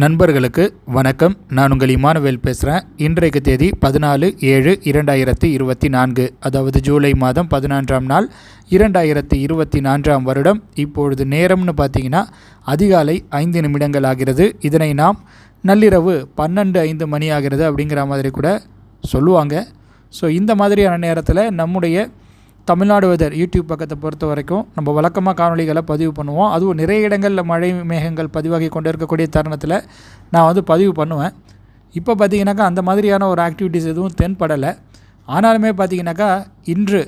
நண்பர்களுக்கு வணக்கம். நான் உங்கள் இமானுவேல் பேசுகிறேன் இன்றைக்கு தேதி பதினாலு ஏழு இரண்டாயிரத்தி இருபத்தி நான்கு அதாவது ஜூலை மாதம் பதினான்காம் நாள் இரண்டாயிரத்தி இருபத்தி நான்காம் வருடம். இப்பொழுது நேரம்னு பார்த்தீங்கன்னா அதிகாலை ஐந்து நிமிடங்கள் ஆகிறது. இதனை நாம் நள்ளிரவு பன்னெண்டு ஐந்து மணி ஆகிறது அப்படிங்கிற மாதிரி கூட சொல்லுவாங்க. ஸோ இந்த மாதிரியான நேரத்தில் நம்முடைய தமிழ்நாடு வெதர் யூடியூப் பக்கத்தை பொறுத்த வரைக்கும் நம்ம வழக்கமாக காணொளிகளை பதிவு பண்ணுவோம். அதுவும் நிறைய இடங்களில் மழை மேகங்கள் பதிவாகி கொண்டு இருக்கக்கூடிய தருணத்தில் நான் வந்து பதிவு பண்ணுவேன். இப்போ பார்த்தீங்கன்னாக்கா அந்த மாதிரியான ஒரு ஆக்டிவிட்டீஸ் எதுவும் தென்படலை. ஆனாலுமே பார்த்தீங்கன்னாக்கா இன்று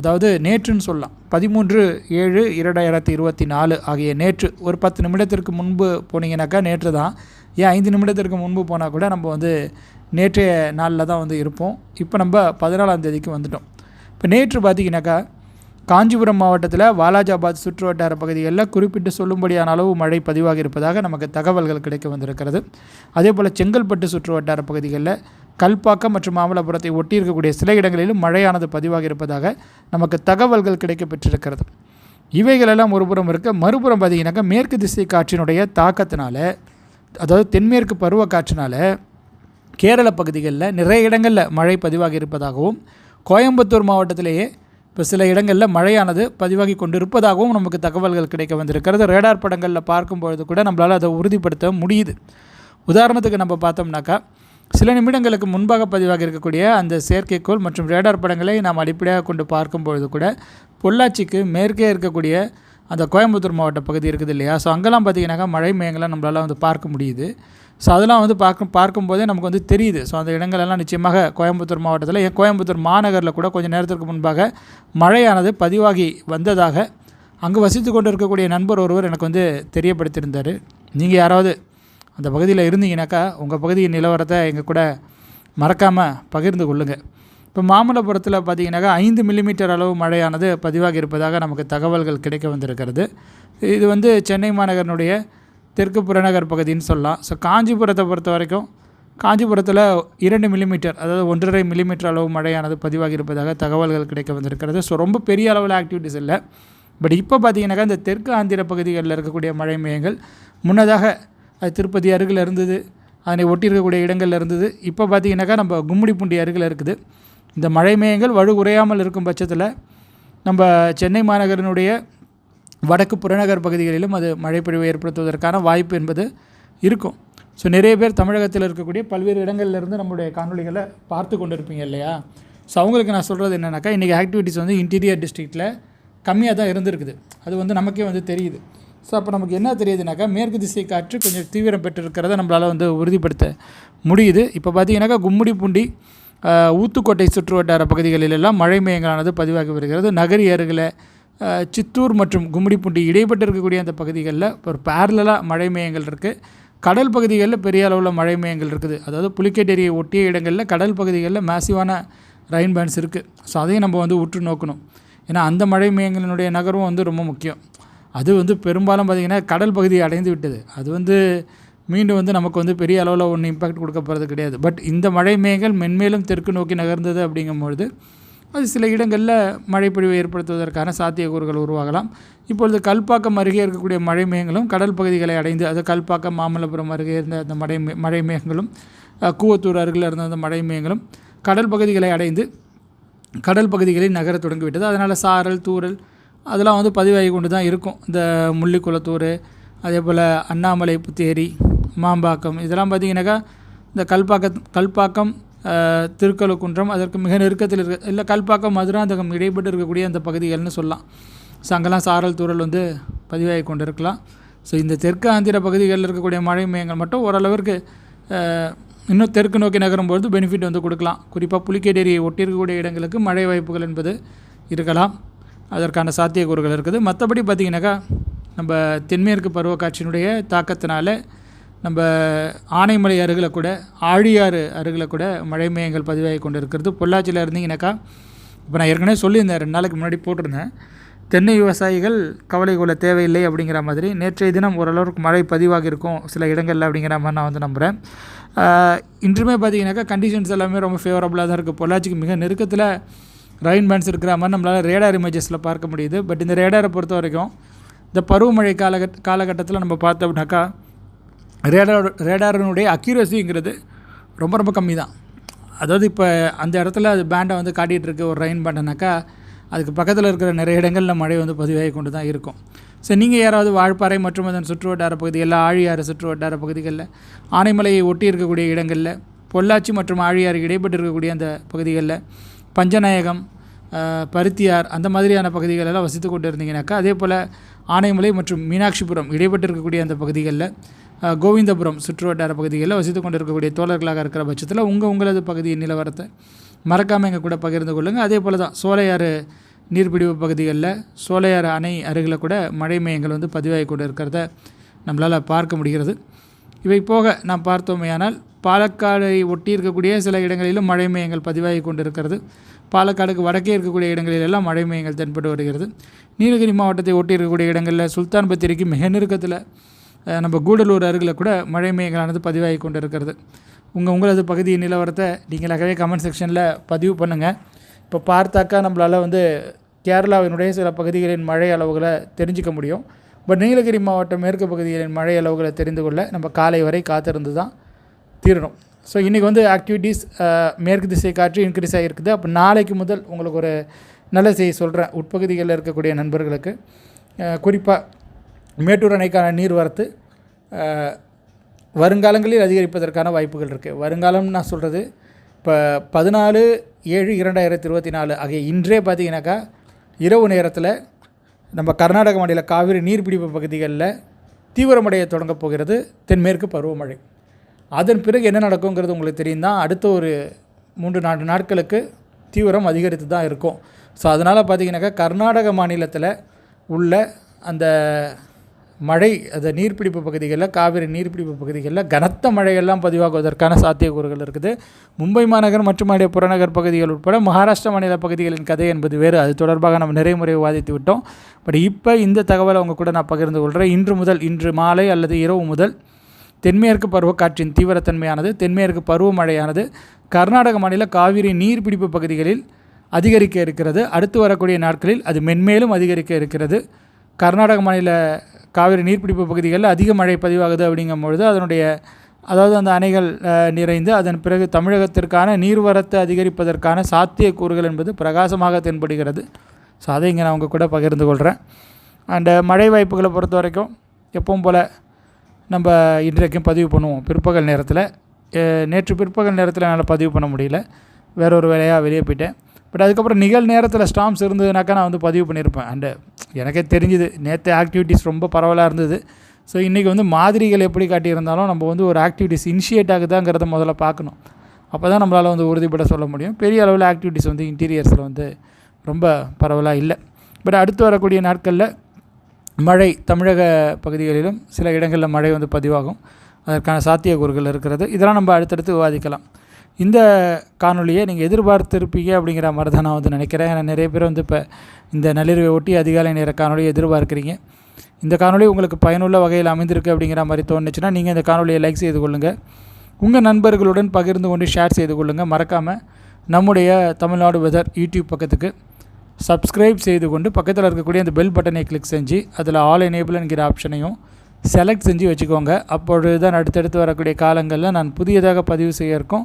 அதாவது நேற்றுன்னு சொல்லலாம் பதிமூன்று ஏழு இரண்டாயிரத்தி இருபத்தி நாலு ஆகிய நேற்று ஒரு பத்து நிமிடத்திற்கு முன்பு போனீங்கன்னாக்கா நேற்று தான். ஏன் ஐந்து நிமிடத்திற்கு முன்பு போனால் கூட நம்ம வந்து நேற்றைய நாளில் தான் வந்து இருப்போம். இப்போ நம்ம பதினாலாம் தேதிக்கு வந்துட்டோம். இப்போ நேற்று பார்த்தீங்கன்னாக்கா காஞ்சிபுரம் மாவட்டத்தில் வாலாஜாபாத் சுற்று வட்டார பகுதிகளில் குறிப்பிட்டு சொல்லும்படியான அளவு மழை பதிவாகி இருப்பதாக நமக்கு தகவல்கள் கிடைக்க வந்திருக்கிறது. அதே போல் செங்கல்பட்டு சுற்று வட்டார பகுதிகளில் கல்பாக்கம் மற்றும் மாமல்லபுரத்தை ஒட்டி இருக்கக்கூடிய சில இடங்களிலும் மழையானது பதிவாகி இருப்பதாக நமக்கு தகவல்கள் கிடைக்க பெற்றிருக்கிறது. இவைகளெல்லாம் ஒரு புறம் இருக்க மறுபுறம் பார்த்தீங்கன்னாக்கா மேற்கு திசை காற்றினுடைய தாக்கத்தினால அதாவது தென்மேற்கு பருவ காற்றினால கேரள பகுதிகளில் நிறைய இடங்களில் மழை பதிவாகி இருப்பதாகவும் கோயம்புத்தூர் மாவட்டத்திலேயே இப்போ சில இடங்களில் மழையானது பதிவாகி கொண்டு இருப்பதாகவும் நமக்கு தகவல்கள் கிடைக்க வந்திருக்கிறது. ரேடார் படங்களில் பார்க்கும்பொழுது கூட நம்மளால் அதை உறுதிப்படுத்த முடியுது. உதாரணத்துக்கு நம்ம பார்த்தோம்னாக்கா சில நிமிடங்களுக்கு முன்பாக பதிவாக இருக்கக்கூடிய அந்த செயற்கைக்கோள் மற்றும் ரேடார் படங்களை நாம் அடிப்படையாக கொண்டு பார்க்கும்பொழுது கூட பொள்ளாச்சிக்கு மேற்கே இருக்கக்கூடிய அந்த கோயம்புத்தூர் மாவட்ட பகுதி இருக்குது இல்லையா? ஸோ அங்கெல்லாம் பார்த்தீங்கன்னாக்கா மழை மேகங்களாக நம்மளால் வந்து பார்க்க முடியுது. ஸோ அதெல்லாம் வந்து பார்க்கும் பார்க்கும்போதே நமக்கு வந்து தெரியுது. ஸோ அந்த இடங்களெல்லாம் நிச்சயமாக கோயம்புத்தூர் மாவட்டத்தில் ஏன் கோயம்புத்தூர் மாநகரில் கூட கொஞ்சம் நேரத்திற்கு முன்பாக மழையானது பதிவாகி வந்ததாக அங்கே வசித்து கொண்டு இருக்கக்கூடிய நண்பர் ஒருவர் எனக்கு வந்து தெரியப்படுத்தியிருந்தார். நீங்கள் யாராவது அந்த பகுதியில் இருந்தீங்கனாக்கா உங்கள் பகுதியின் நிலவரத்தை எங்கள் கூட மறக்காமல் பகிர்ந்து கொள்ளுங்கள் இப்போ மாமல்லபுரத்தில் பார்த்தீங்கன்னாக்கா ஐந்து மில்லிமீட்டர் அளவு மழையானது பதிவாகி இருப்பதாக நமக்கு தகவல்கள் கிடைக்க வந்திருக்கிறது. இது வந்து சென்னை மாநகரனுடைய தெற்கு புறநகர் பகுதின்னு சொல்லலாம். ஸோ காஞ்சிபுரத்தை பொறுத்த வரைக்கும் காஞ்சிபுரத்தில் இரண்டு மில்லிமீட்டர் அதாவது ஒன்றரை மில்லிமீட்டர் அளவு மழையானது பதிவாகி இருப்பதாக தகவல்கள் கிடைக்க வந்திருக்கிறது. ஸோ ரொம்ப பெரிய அளவில் ஆக்டிவிட்டிஸ் இல்லை. பட் இப்போ பார்த்தீங்கன்னாக்கா இந்த தெற்கு ஆந்திர பகுதிகளில் இருக்கக்கூடிய மழை மையங்கள் முன்னதாக அது திருப்பதி அருகில் இருந்தது அதனை ஒட்டி இருக்கக்கூடிய இடங்களில் இருந்தது. இப்போ பார்த்தீங்கன்னாக்கா நம்ம கும்மிடிப்பூண்டி அருகில் இருக்குது. இந்த மழை மையங்கள் வலு குறையாமல் இருக்கும் பட்சத்தில் நம்ம சென்னை மாநகரினுடைய வடக்கு புறநகர் பகுதிகளிலும் அது மழைப்பொழிவை ஏற்படுத்துவதற்கான வாய்ப்பு என்பது இருக்கும். ஸோ நிறைய பேர் தமிழகத்தில் இருக்கக்கூடிய பல்வேறு இடங்கள்லேருந்து நம்முடைய காணொலிகளை பார்த்து கொண்டு இருப்பீங்க இல்லையா? ஸோ அவங்களுக்கு நான் சொல்கிறது என்னென்னாக்கா இன்றைக்கி ஆக்டிவிட்டீஸ் வந்து இன்டீரியர் டிஸ்ட்ரிக்டில் கம்மியாக தான் இருந்திருக்குது. அது வந்து நமக்கே வந்து தெரியுது. ஸோ அப்போ நமக்கு என்ன தெரியுதுனாக்கா மேற்கு திசை காற்று கொஞ்சம் தீவிரம் பெற்றிருக்கிறத நம்மளால் வந்து உறுதிப்படுத்த முடியுது. இப்போ பார்த்தீங்கன்னாக்கா கும்முடி பூண்டி ஊத்துக்கோட்டை சுற்று வட்டார பகுதிகளிலெல்லாம் மழை மேகங்களானது பதிவாகி வருகிறது. நகரி அருகில் சித்தூர் மற்றும் கும்மிடிப்பூண்டி இடைப்பட்டு இருக்கக்கூடிய அந்த பகுதிகளில் ஒரு பேரலாக மழை மேகங்கள் இருக்குது கடல் பகுதிகளில் பெரிய அளவில் மழை மேகங்கள் இருக்குது. அதாவது புலிக்கேட் ஏரியை ஒட்டிய இடங்களில் கடல் பகுதிகளில் மேசிவான ரெயின் பேண்ட்ஸ் இருக்குது ஸோ அதையும் நம்ம வந்து உற்று நோக்கணும். ஏன்னா அந்த மழை மேகங்களினுடைய நகரும் வந்து ரொம்ப முக்கியம். அது வந்து பெரும்பாலும் பார்த்திங்கன்னா கடல் பகுதியை அடைந்து விட்டது. அது வந்து மீண்டும் வந்து நமக்கு வந்து பெரிய அளவில் ஒன்றும் இம்பாக்ட் கொடுக்க போகிறது கிடையாது. பட் இந்த மழை மேகங்கள் மென்மேலும் தெற்கு நோக்கி நகர்ந்தது அப்படிங்கும்பொழுது அது சில இடங்களில் மழைப்பொழிவை ஏற்படுத்துவதற்கான சாத்தியக்கூறுகள் உருவாகலாம். இப்பொழுது கல்பாக்கம் அருகே இருக்கக்கூடிய மழை மேகங்களும் கடல் பகுதிகளை அடைந்து அது கல்பாக்கம் மாமல்லபுரம் அருகே இருந்த அந்த மழை மழை மேகங்களும் கூவத்தூர் அருகில் இருந்த அந்த மழை மேகங்களும் கடல் பகுதிகளை அடைந்து கடல் பகுதிகளில் நகரத் தொடங்கிவிட்டது. அதனால் சாரல் தூரல் அதெல்லாம் வந்து பதிவாகி கொண்டு தான் இருக்கும். இந்த முள்ளிக்குளத்தூர் அதே போல் அண்ணாமலை புத்தேரி மாம்பாக்கம் இதெல்லாம் பார்த்திங்கனாக்கா இந்த கல்பாக்கம் கல்பாக்கம் திருக்கழுக்குன்றம் அதற்கு மிக நெருக்கத்தில் இருக்க இல்லை கல்பாக்கம் மதுராந்தகம் இடைப்பட்டு இருக்கக்கூடிய அந்த பகுதிகள்னு சொல்லலாம். ஸோ அங்கெல்லாம் சாரல் தூரல் வந்து பதிவாகி கொண்டு இருக்கலாம் ஸோ இந்த தெற்கு ஆந்திர பகுதிகளில் இருக்கக்கூடிய மழை மையங்கள் மட்டும் ஓரளவிற்கு இன்னும் தெற்கு நோக்கி நகரும்பொழுது பெனிஃபிட் வந்து கொடுக்கலாம். குறிப்பாக புலிக்கேட் ஏரியை ஒட்டி இருக்கக்கூடிய இடங்களுக்கு மழை வாய்ப்புகள் என்பது இருக்கலாம். அதற்கான சாத்தியக்கூறுகள் இருக்குது. மற்றபடி பார்த்திங்கனாக்கா நம்ம தென்மேற்கு பருவக்காட்சியினுடைய தாக்கத்தினால நம்ம ஆனைமலை அருகில் கூட ஆழியாறு அருகில் கூட மழை மேகங்கள் பதிவாகி கொண்டு இருக்கிறது பொள்ளாச்சியில் இருந்தீங்கன்னாக்கா இப்போ நான் ஏற்கனவே சொல்லியிருந்தேன் ரெண்டு நாளைக்கு முன்னாடி போட்டிருந்தேன். தென்னை விவசாயிகள் கவலை கொள்ள தேவையில்லை அப்படிங்கிற மாதிரி நேற்றைய தினம் ஓரளவுக்கு மழை பதிவாகி இருக்கும் சில இடங்களில் அப்படிங்கிற மாதிரி நான் வந்து நம்புகிறேன் இன்றுமே பார்த்தீங்கன்னாக்கா கண்டிஷன்ஸ் எல்லாமே ரொம்ப ஃபேவரபுளாக தான் இருக்குது பொள்ளாச்சிக்கு மிக நெருக்கத்தில் ரெயின் பேண்ட்ஸ் இருக்கிற மாதிரி நம்மளால் ரேடார் இமேஜஸில் பார்க்க முடியுது. பட் இந்த ரேடாரை பொறுத்த வரைக்கும் இந்த பருவமழை காலகட் காலகட்டத்தில் நம்ம பார்த்தோம்னாக்கா ரேடார் ரேடாரினுடைய அக்யூரஸிங்கிறது ரொம்ப ரொம்ப கம்மி தான் அதாவது இப்போ அந்த இடத்துல அது பேண்டை வந்து காட்டிகிட்டுருக்கு ஒரு ரெயின் பேண்டைனாக்கா அதுக்கு பக்கத்தில் இருக்கிற நிறைய இடங்களில் மழை வந்து பதிவாகி கொண்டு தான் இருக்கும். ஸோ நீங்கள் யாராவது வாழ்பாறை மற்றும் அதன் சுற்று வட்டார பகுதிகளில் ஆழியாறு சுற்று வட்டார பகுதிகளில் ஆனைமலையை ஒட்டி இருக்கக்கூடிய இடங்களில் பொள்ளாச்சி மற்றும் ஆழியாறு இடைப்பட்டு இருக்கக்கூடிய அந்த பகுதிகளில் பஞ்சநாயகம் பருத்தியார் அந்த மாதிரியான பகுதிகளெல்லாம் வசித்து கொண்டு இருந்தீங்கன்னாக்கா அதே போல் ஆனைமலை மற்றும் மீனாட்சிபுரம் இடைப்பட்டு இருக்கக்கூடிய அந்த பகுதிகளில் கோவிந்தபுரம் சுற்று வட்டார பகுதிகளில் வசித்து கொண்டு இருக்கக்கூடிய தோழர்களாக இருக்கிற பட்சத்தில் உங்கள் உங்களது பகுதியின் நிலவரத்தை மறக்காமல் எங்கள் கூட பகிர்ந்து கொள்ளுங்கள் அதே போல் தான் சோலையாறு நீர்பிடிவு பகுதிகளில் சோலையாறு அணை அருகில் கூட மழை மையங்கள் வந்து பதிவாகி கொண்டு இருக்கிறத நம்மளால் பார்க்க முடிகிறது. இவை போக நாம் பார்த்தோமேயானால் பாலக்காடை ஒட்டி இருக்கக்கூடிய சில இடங்களிலும் மழை மையங்கள் பதிவாகி கொண்டு இருக்கிறது பாலக்காடுக்கு வடக்கே இருக்கக்கூடிய இடங்களிலெல்லாம் மழை மையங்கள் தென்பட்டு வருகிறது. நீலகிரி மாவட்டத்தை ஒட்டி இருக்கக்கூடிய இடங்களில் சுல்தான் பத்திரிக்கு மிக நெருக்கத்தில் நம்ம கூடலூர் அருகில் கூட மழை மேயங்களானது பதிவாகி கொண்டு இருக்கிறது உங்கள் உங்களது பகுதியின் நிலவரத்தை நீங்களாகவே கமெண்ட் செக்ஷனில் பதிவு பண்ணுங்கள் இப்போ பார்த்தாக்கா நம்மளால் வந்து கேரளாவினுடைய சில பகுதிகளின் மழை அளவுகளை தெரிஞ்சுக்க முடியும். பட் நீலகிரி மாவட்டம் மேற்கு பகுதிகளின் மழை அளவுகளை தெரிந்து கொள்ள நம்ம காலை வரை காத்திருந்து தான் தீரணும். ஸோ இன்றைக்கி வந்து ஆக்டிவிட்டீஸ் மேற்கு திசை காற்று இன்க்ரீஸ் ஆகிருக்குது அப்போ நாளைக்கு முதல் உங்களுக்கு ஒரு நல்ல செய்தி சொல்கிறேன் உட்பகுதிகளில் இருக்கக்கூடிய நண்பர்களுக்கு. குறிப்பாக மேட்டூர் அணைக்கான நீர்வரத்து வருங்காலங்களில் அதிகரிப்பதற்கான வாய்ப்புகள் இருக்குது வருங்காலம் நான் சொல்கிறது இப்போ பதினாலு ஏழு இரண்டாயிரத்தி இருபத்தி நாலு ஆகிய இன்றே பார்த்தீங்கன்னாக்கா இரவு நேரத்தில் நம்ம கர்நாடக மாநில காவிரி நீர்பிடிப்பு பகுதிகளில் தீவிரமடைய தொடங்கப் போகிறது தென்மேற்கு பருவமழை. அதன் பிறகு என்ன நடக்குங்கிறது உங்களுக்கு தெரியும் தான் அடுத்த ஒரு மூன்று நான்கு நாட்களுக்கு தீவிரம் அதிகரித்து தான் இருக்கும். ஸோ அதனால் பார்த்தீங்கன்னாக்கா கர்நாடக மாநிலத்தில் உள்ள அந்த மழை அந்த நீர்பிடிப்பு பகுதிகளில் காவிரி நீர்பிடிப்பு பகுதிகளில் கனத்த மழையெல்லாம் பதிவாகுவதற்கான சாத்தியக்கூறுகள் இருக்குது. மும்பை மாநகர் மற்றும் அதே புறநகர் பகுதிகள் உட்பட மகாராஷ்டிரா மாநில பகுதிகளின் கதை என்பது வேறு. அது தொடர்பாக நம்ம நிறைய முறை விவாதித்து விட்டோம். பட் இப்போ இந்த தகவலை அவங்க கூட நான் பகிர்ந்து கொள்கிறேன் இன்று முதல் இன்று மாலை அல்லது இரவு முதல் தென்மேற்கு பருவக்காற்றின் தீவிரத்தன்மையானது தென்மேற்கு பருவமழையானது கர்நாடக மாநில காவிரி நீர்பிடிப்பு பகுதிகளில் அதிகரிக்க இருக்கிறது. அடுத்து வரக்கூடிய நாட்களில் அது மென்மேலும் அதிகரிக்க இருக்கிறது. கர்நாடக மாநில காவிரி நீர்பிடிப்பு பகுதிகளில் அதிக மழை பதிவாகுது அப்படிங்கும் பொழுது அதனுடைய அதாவது அந்த அணைகள் நிறைந்து அதன் பிறகு தமிழகத்திற்கான நீர்வரத்தை அதிகரிப்பதற்கான சாத்தியக்கூறுகள் என்பது பிரகாசமாக தென்படுகிறது. ஸோ அதை இங்கே நான் உங்கள் கூட பகிர்ந்து கொள்கிறேன். அண்டு மழை வாய்ப்புகளை பொறுத்த வரைக்கும் எப்பவும் போல் நம்ம இன்றைக்கும் பதிவு பண்ணுவோம். பிற்பகல் நேரத்தில் நேற்று பிற்பகல் நேரத்தில் என்னால் பதிவு பண்ண முடியல. வேற ஒரு வேலையாக வெளியே போயிட்டேன். பட் அதுக்கப்புறம் நிகழ் நேரத்தில் ஸ்டாம்ஸ் இருந்ததுனாக்கா நான் வந்து பதிவு பண்ணியிருப்பேன். அண்டு எனக்கே தெரிஞ்சுது. நேற்று ஆக்டிவிட்டீஸ் ரொம்ப பரவலாக இருந்தது. ஸோ இன்றைக்கி வந்து மாதிரிகள் எப்படி காட்டியிருந்தாலும் நம்ம வந்து ஒரு ஆக்டிவிட்டீஸ் இனிஷியேட் ஆகுதாங்கிறத முதல்ல பார்க்கணும். அப்போ தான் நம்மளால் வந்து உறுதிப்பட சொல்ல முடியும். பெரிய அளவில் ஆக்டிவிட்டீஸ் வந்து இன்டீரியர்ஸில் வந்து ரொம்ப பரவலாக இல்லை. பட் அடுத்து வரக்கூடிய நாட்களில் மழை தமிழக பகுதிகளிலும் சில இடங்களில் மழை வந்து பதிவாகும். அதற்கான சாத்தியக்கூறுகள் இருக்கிறது. இதெல்லாம் நம்ம அடுத்தடுத்து விவாதிக்கலாம். இந்த காணொலியை நீங்கள் எதிர்பார்த்திருப்பீங்க அப்படிங்கிற மாதிரி தான் நான் வந்து நினைக்கிறேன். ஏன்னா நிறைய பேர் வந்து இப்போ இந்த நள்ளிரவை ஒட்டி அதிகாலை நேர காணொலியை எதிர்பார்க்குறீங்க. இந்த காணொலி உங்களுக்கு பயனுள்ள வகையில் அமைந்திருக்கு அப்படிங்கிற மாதிரி தோணுச்சுன்னா நீங்கள் இந்த காணொலியை லைக் செய்து கொள்ளுங்கள் உங்கள் நண்பர்களுடன் பகிர்ந்து கொண்டு ஷேர் செய்து கொள்ளுங்கள் மறக்காமல் நம்முடைய தமிழ்நாடு வெதர் யூடியூப் பக்கத்துக்கு சப்ஸ்கிரைப் செய்து கொண்டு பக்கத்தில் இருக்கக்கூடிய அந்த பெல் பட்டனை கிளிக் செஞ்சு அதில் ஆல் எனேபிள் என்கிற ஆப்ஷனையும் செலக்ட் செஞ்சு வச்சுக்கோங்க. அப்பொழுது தான் அடுத்தடுத்து வரக்கூடிய காலங்களில் நான் புதியதாக பதிவு செய்ய இருக்கோம்.